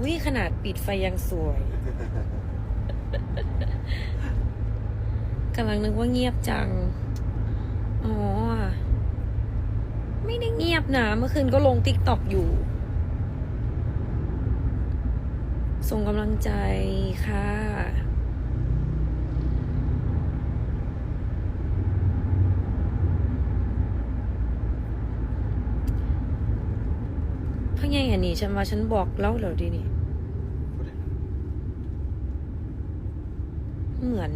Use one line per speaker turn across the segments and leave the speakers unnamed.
อุ้ยขนาดปิดไฟยังสวย กำลังนึกว่าเงียบจัง อ๋อ ไม่ได้เงียบนะเมื่อคืนก็ลงติ๊กต็อกอยู่ ส่งกำลังใจค่ะ เพราไงอันนี้ฉันว่าฉันบอกเล่าแล้วดีนี่ เหมือน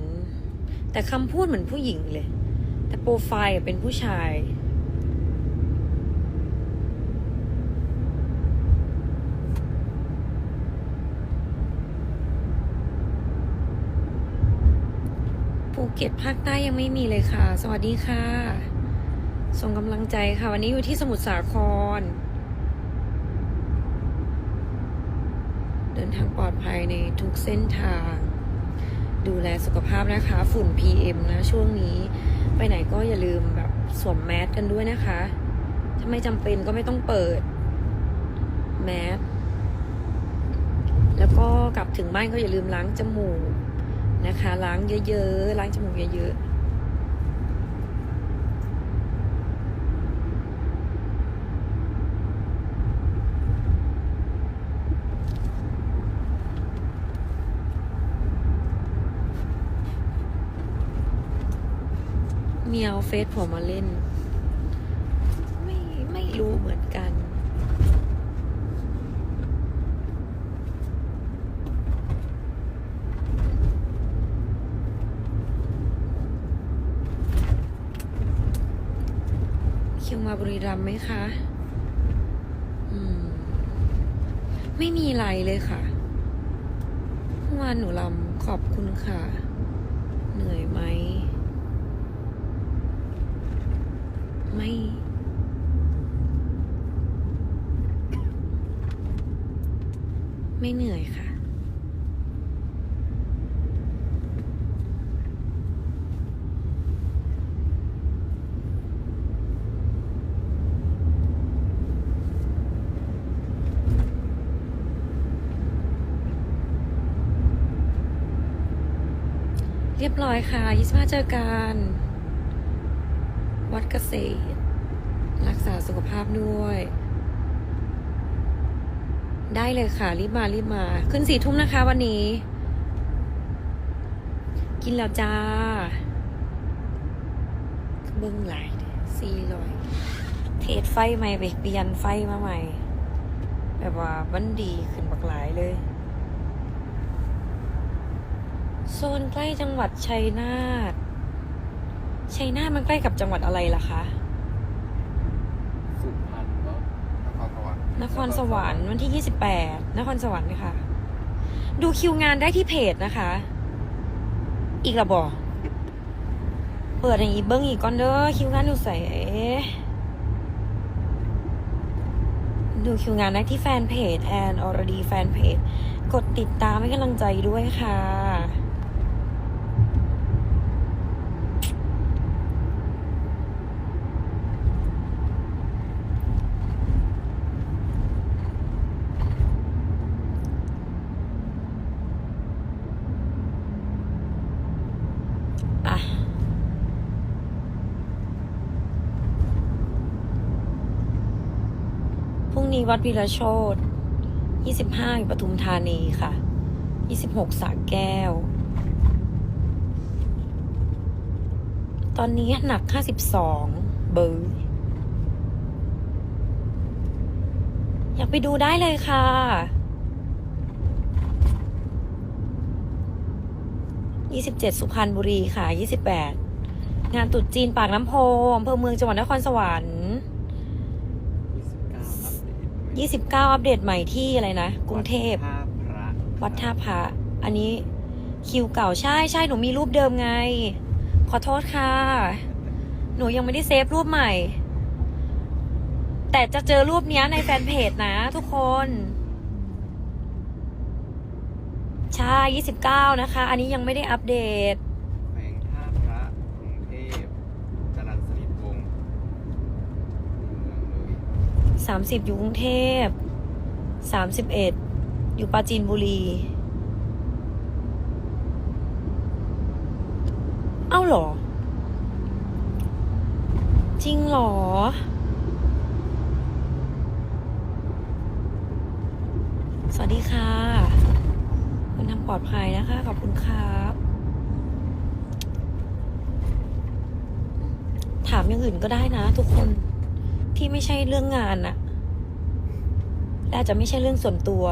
แต่คำพูดเหมือนผู้หญิงเลย แต่โปรไฟล์เป็นผู้ชายภูเก็ตภาคใต้ยังไม่มีเลยค่ะ สวัสดีค่ะ ส่งกำลังใจค่ะ วันนี้อยู่ที่สมุทรสาคร เดินทางปลอดภัยในทุกเส้นทาง ดูแลสุขภาพนะคะ ฝุ่น PM นะช่วงนี้ ไปไหนก็อย่าลืมแบบสวมแมสกันด้วยนะคะ ถ้าไม่จำเป็นก็ไม่ต้องเปิดแมสแล้วก็กลับถึงบ้านก็อย่าลืมล้างจมูกนะคะ ล้างเยอะๆ ล้างจมูกเยอะๆ มีเอาเฟซผมมาเล่น ไม่ไม่รู้เหมือนกัน คิวมาบุรีรัมย์ไหมคะ อืม ไม่มีอะไรเลยค่ะเมื่อวานหนูลำขอบคุณค่ะ เหนื่อยไหม ไม่เหนื่อยค่ะ เรียบร้อยค่ะ25เจอกันวัดเกษตร รักษาสุขภาพด้วย ได้เลยค่ะ รีบมารีบมา ขึ้นสี่ทุ่มนะคะวันนี้ กินแล้วจ้า เบิ้งหลายสี่ร้อยเทศไฟใหม่ไปเปลี่ยนไฟมาใหม่ แบบว่ามันดีขึ้นบักหลายเลยโซนใกล้จังหวัดชัยนาท ชัยนาทมันใกล้กับจังหวัดอะไรล่ะคะ
สุพรรณเนาะ
นครสวรรค์วันที่ 28 นครสวรรค์ค่ะ ดูคิวงานได้ที่เพจนะคะ อีกระบอกเปิดอย่างอีเบิ้งอีกก่อนเด้อคิวงานอยู่ใส่ดูคิวงานได้ที่แฟนเพจแอนอรดีแฟนเพจ กดติดตามให้กำลังใจด้วยค่ะ อะพรุ่งนี้วัดวีระโชต25ปทุมธานีค่ะ 26สระแก้ว ตอนนี้หนัก 52 เบอร์อยากไปดูได้เลยค่ะ 27 สุพรรณบุรีค่ะ 28 งานตรุษจีนปากน้ำโพอำเภอเมืองจังหวัดนครสวรรค์
29 อัปเดตใหม่
29อัปเดตใหม่ที่อะไรนะ กรุงเทพ
วัดท่าพระ
วัดท่าพระ อันนี้คิวเก่าใช่ใช่หนูมีรูปเดิมไง ขอโทษค่ะ หนูยังไม่ได้เซฟรูปใหม่ แต่จะเจอรูปเนี้ยในแฟนเพจนะทุกคน ใช่ 29 นะคะ อันนี้ยังไม่ได้อัปเดต
แขวงท่าพระกรุงเทพจรัญสนิทวงศ์เมืองเลย
30 อยู่กรุงเทพ 31 อยู่ปราจีนบุรี เอ้าเหรอ จริงเหรอ สวัสดีค่ะ คุณทำปลอดภัยนะคะ ขอบคุณครับ ถามอย่างอื่นก็ได้นะ ทุกคนที่ไม่ใช่เรื่องงานอะและอาจจะไม่ใช่เรื่องส่วนตัว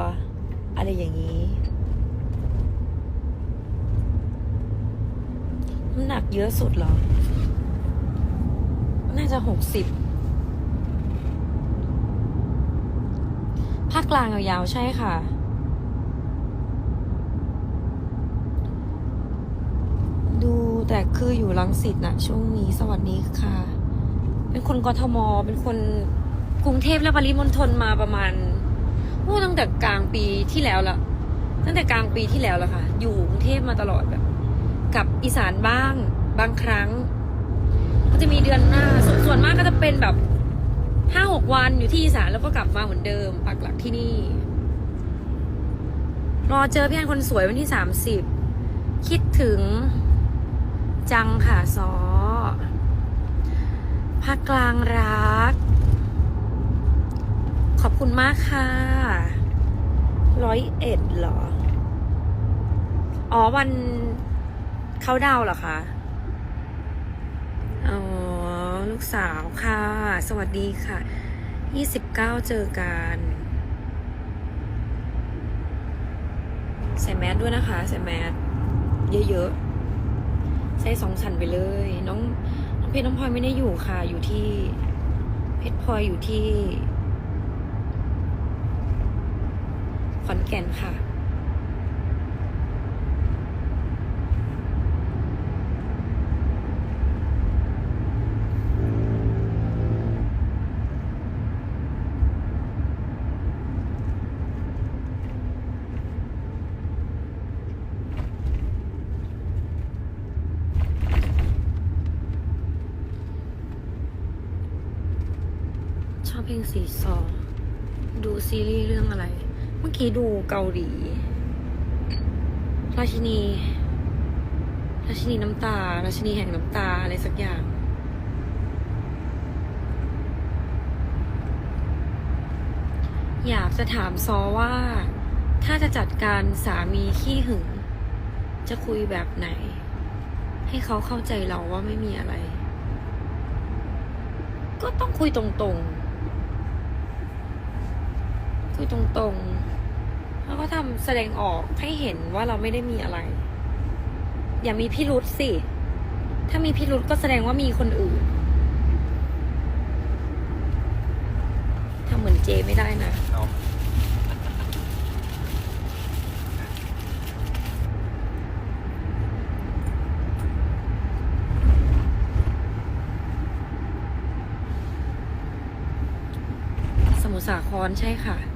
อะไรอย่างนี้น้ำหนักเยอะสุดเหรอ น่าจะหกสิบภาคกลางยาวๆใช่ค่ะ ดูแต่คืออยู่ลังสิตนะช่วงนี้สวัสดีค่ะ เป็นคนกทม เป็นคนกรุงเทพและปริมณฑลมาประมาณโอ้ตั้งแต่กลางปีที่แล้วละตั้งแต่กลางปีที่แล้วละค่ะ อยู่กรุงเทพมาตลอดแบบ กับอีสานบ้างบางครั้ง ก็จะมีเดือนหน้าสส่วนมากก็จะเป็นแบบห้าหกวันอยู่ที่อีสานแล้วก็กลับมาเหมือนเดิม ปักหลักที่นี่ รอเจอพี่แอนคนสวยวันที่สามสิบคิดถึง จังค่ะซอภาคกลางรัก ขอบคุณมากค่ะ ร้อยเอ็ดเหรอ อ๋อวันเขาดาวเหรอคะ อ๋อ ลูกสาวค่ะ สวัสดีค่ะ ยี่สิบเก้าเจอกัน ใส่แมสด้วยนะคะ ใส่แมสเยอะๆ ใส่สองชั้นไปเลย น้องน้องเพชรน้องพลอยไม่ได้อยู่ค่ะ อยู่ที่ เพชรพลอยอยู่ที่ขอนแก่นค่ะ ลงสีซอดูซีรีส์เรื่องอะไร เมื่อกี้ดูเกาหลี ราชินี ราชินีน้ำตา ราชินีแห่งน้ำตา อะไรสักอย่าง อยากจะถามซอว่า ถ้าจะจัดการสามีขี้หึง จะคุยแบบไหน ให้เขาเข้าใจเราว่าไม่มีอะไร ก็ต้องคุยตรงๆ คุยตรงๆแล้วก็ทำแสดงออกให้เห็นว่าเราไม่ได้มีอะไร อย่ามีพิรุษสิ ถ้ามีพิรุษก็แสดงว่ามีคนอื่นทำเหมือนเจไม่ได้นะ
เอา
สมุทรสาครใช่ค่ะ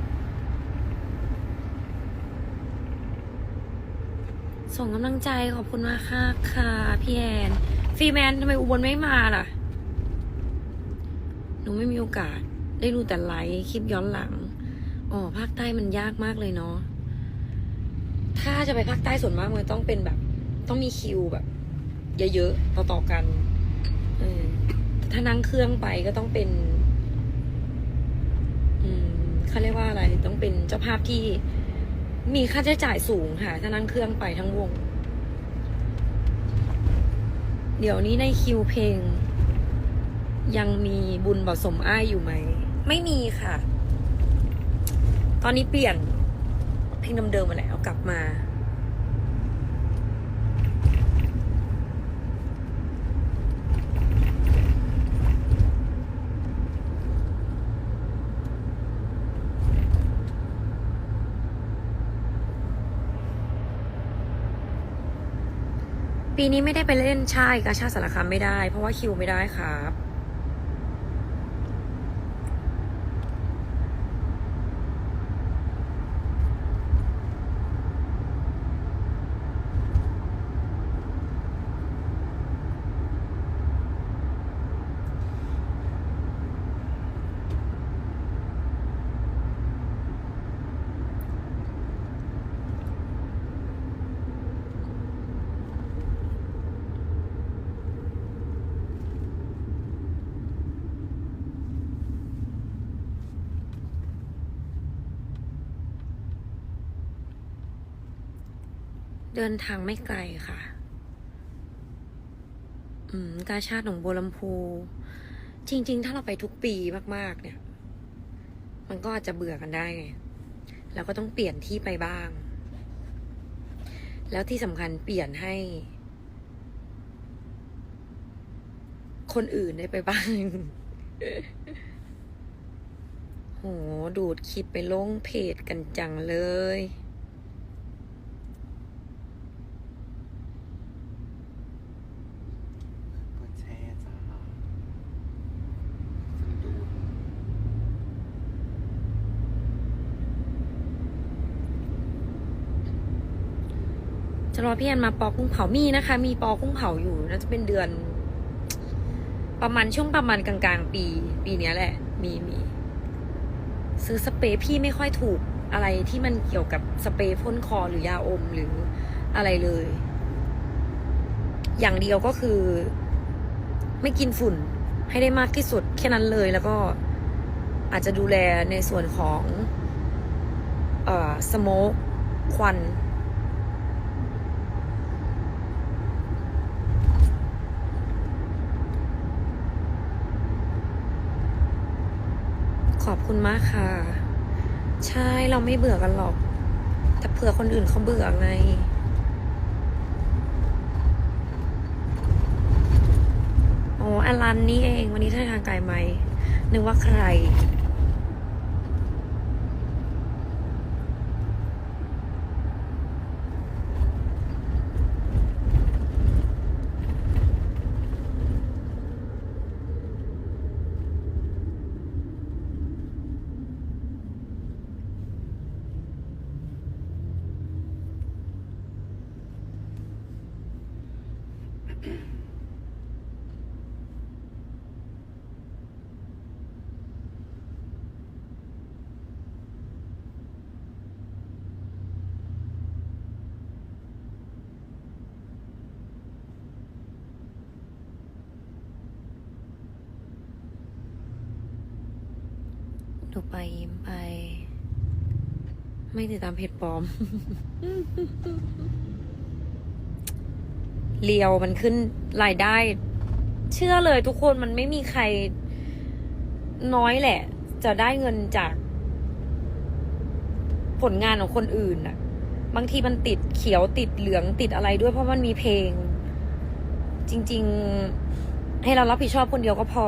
ส่งกำลังใจขอบคุณมากค่ะค่ะพี่แอนฟรีแมนทำไมอุบลไม่มาล่ะ หนูไม่มีโอกาส ได้ดูแต่ไลฟ์คลิปย้อนหลังอ๋อภาคใต้มันยากมากเลยเนาะถ้าจะไปภาคใต้ส่วนมากมันต้องเป็นแบบ ต้องมีคิวแบบ เยอะๆต่อๆกันเออแต่ถ้านั่งเครื่องไปก็ต้องเป็น อืมเขาเรียกว่าอะไรต้องเป็นเจ้าภาพที่ มีค่าใช้จ่ายสูงค่ะ ถ้านั่งเครื่องไปทั้งวง เดี๋ยวนี้ในคิวเพลง ยังมีบุญผสมอ้ายอยู่ไหม ไม่มีค่ะ ตอนนี้เปลี่ยนเพลงเดิมๆมาแล้วกลับมา ปีนี้ไม่ได้ไปเล่นใช่กาชาดสารคามไม่ได้ เพราะว่าคิวไม่ได้ครับ เดินทางไม่ไกลค่ะ อืม กาชาติหนองบัวลำพู จริง ๆ ถ้าเราไปทุกปีมาก ๆ เนี่ย มันก็อาจจะเบื่อกันได้ไงเราก็ต้องเปลี่ยนที่ไปบ้าง แล้วที่สำคัญเปลี่ยนให้ คนอื่นได้ไปบ้าง โห ดูดคลิปไปลงเพจกันจังเลย
กดแชร์จ้าดูด
จะ รอพี่แอนมาปอกุ้งเผามีนะคะ มีปอกุ้งเผาอยู่น่าจะเป็นเดือน ประมาณช่วงประมาณกลางๆ ปี ปีนี้แหละ มีมีซื้อสเปรย์พี่ไม่ค่อยถูกอะไรที่มันเกี่ยวกับสเปรย์พ่นคอหรือยาอมหรืออะไรเลย อย่างเดียวก็คือ ไม่กินฝุ่นให้ได้มากที่สุดแค่นั้นเลยแล้วก็อาจจะดูแลในส่วนของ เอ่อสโมกควัน ขอบคุณมากค่ะ ใช่เราไม่เบื่อกันหรอก แต่เผื่อคนอื่นเขาเบื่อไงอ๋ออลันนี่เอง วันนี้ท่านทางไกลไหมนึกว่าใคร ดู ไปยิ้มไป ไม่ติดตามเพจปลอม เลียวมันขึ้นรายได้ เชื่อเลยทุกคนมันไม่มีใครน้อยแหละ จะได้เงินจาก ผลงานของคนอื่นน่ะบางทีมันติดเขียวติดเหลืองติดอะไรด้วยเพราะมันมีเพลง จริง ๆ ให้เรารับผิดชอบคนเดียวก็พอ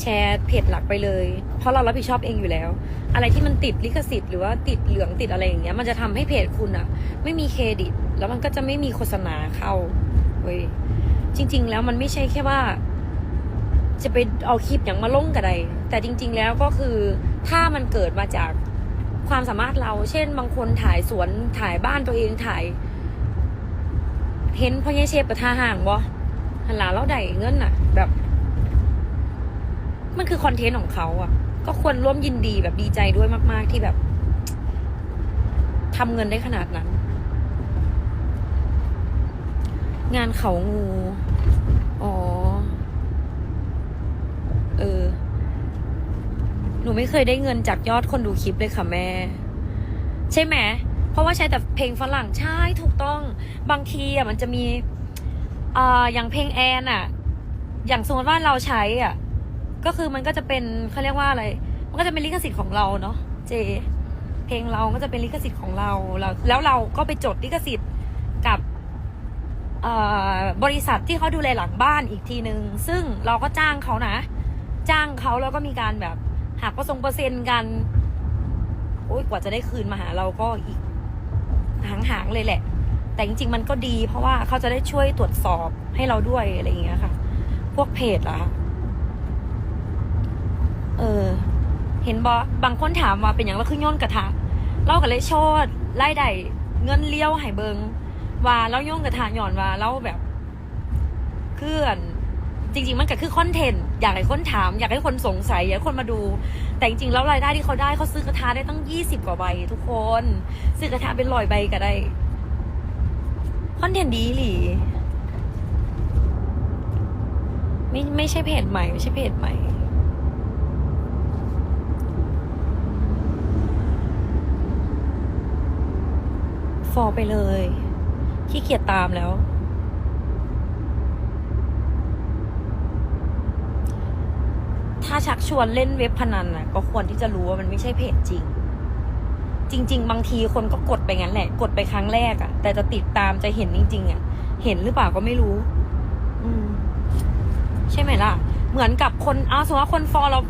แชร์เพจหลักไปเลย เพราะเรารับผิดชอบเองอยู่แล้ว อะไรที่มันติดลิขสิทธิ์หรือว่าติดเหลืองติดอะไรอย่างเงี้ย มันจะทำให้เพจคุณอะไม่มีเครดิต แล้วมันก็จะไม่มีโฆษณาเข้าเว้ยจริง ๆ แล้วมันไม่ใช่แค่ว่า จะไปเอาคลิปอย่างมาลงกับใดแต่จริง ๆ แล้วก็คือถ้ามันเกิดมาจากความสามารถเรา เช่น บางคนถ่ายสวนถ่ายบ้านตัวเองถ่าย เห็นพ่อเยเชฟกับท่าห่างบ่หันหลาเราได้เงินอะแบบ มันคือคอนเทนต์ของเขาอะก็ควรร่วมยินดีแบบดีใจด้วยมาก ๆ ที่แบบทำเงินได้ขนาดนั้น งานเขางู อ๋อ เออ หนูไม่เคยได้เงินจากยอดคนดูคลิปเลยค่ะแม่ ใช่ไหม เพราะว่าใช้แต่เพลงฝรั่ง ใช่ถูกต้อง บางทีอะมันจะมี อ่าอย่างเพลงแอนอะ อย่างสมมติว่าเราใช้อะ ก็คือมันก็จะเป็นเขาเรียกว่าอะไร มันก็จะเป็นลิขสิทธิ์ของเราเนาะเจ เพลงเราก็จะเป็นลิขสิทธิ์ของเราเรา แล้วเราก็ไปจดลิขสิทธิ์กับบริษัทที่เขาดูแลหลังบ้านอีกทีนึง ซึ่งเราก็จ้างเขานะ จ้างเขาแล้วก็มีการแบบหักเปอร์เซ็นต์เปอร์เซ็นต์กัน โอ้ยกว่าจะได้คืนมาหาเราก็อีกหางๆเลยแหละ แต่จริงๆมันก็ดี เพราะว่าเขาจะได้ช่วยตรวจสอบให้เราด้วยอะไรอย่างเงี้ยค่ะ พวกเพจเหรอะ เออ เห็นบอบางคนถามว่าเป็นอย่างเราคือโย่นกระทะเราก็เลยโชดไล่ได้เงินเลี้ยวให้เบิงว่าเราโย่นกระทะหย่อนว่าเราแบบเคลื่อนจริงๆ มันก็คือคอนเทนต์อยากให้คนถาม อยากให้คนสงสัย อยากให้คนมาดู แต่จริงๆ แล้วรายได้ที่เขาได้เขาซื้อกระทะได้ตั้งยี่สิบกว่าใบทุกคน ซื้อกระทะเป็นร้อยใบก็ได้คอนเทนต์ดีหลีไม่ไม่ใช่เพจใหม่ ไม่ใช่เพจใหม่ ฟอลไปเลยขี้เกียจตามแล้ว ถ้าชักชวนเล่นเว็บพนันนะก็ควรที่จะรู้ว่ามันไม่ใช่เพจจริง จริง ๆ บางทีคนก็กดไปงั้นแหละ กดไปครั้งแรกอะแต่จะติดตามจะเห็นจริง ๆอะเห็นหรือเปล่าก็ไม่รู้ อืม ใช่ไหมล่ะ เหมือนกับคนเอาสมมติว่าคนฟอลเรา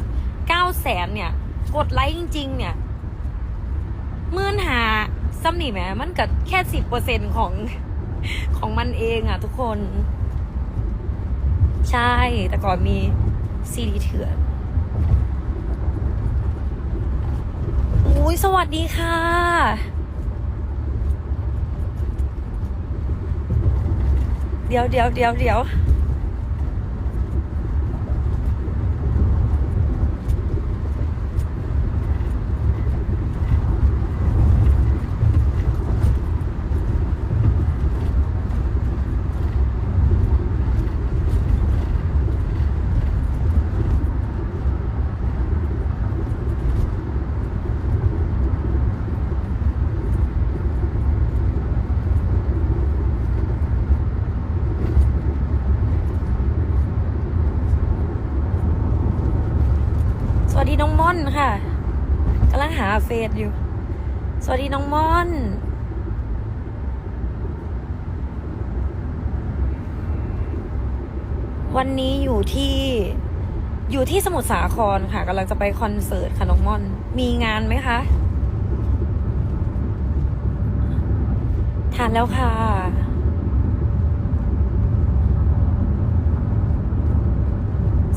เก้าแสนเนี่ย กดไลค์จริง ๆ เนี่ยมื่นหา ซ้ำนี่แหมมันก็แค่สิบเปอร์เซ็นของของมันเองอะทุกคน ใช่ แต่ก่อนมีซีดีเถื่อนอุ้ยสวัสดีค่ะ เดี๋ยวเดี๋ยวเดี๋ยวเดี๋ยว ม่อนค่ะกำลังหาเฟซอยู่ สวัสดีน้องม่อน วันนี้อยู่ที่อยู่ที่สมุทรสาครค่ะกำลังจะไปคอนเสิร์ตค่ะน้องม่อน มีงานไหมคะทานแล้วค่ะ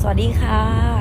สวัสดีค่ะ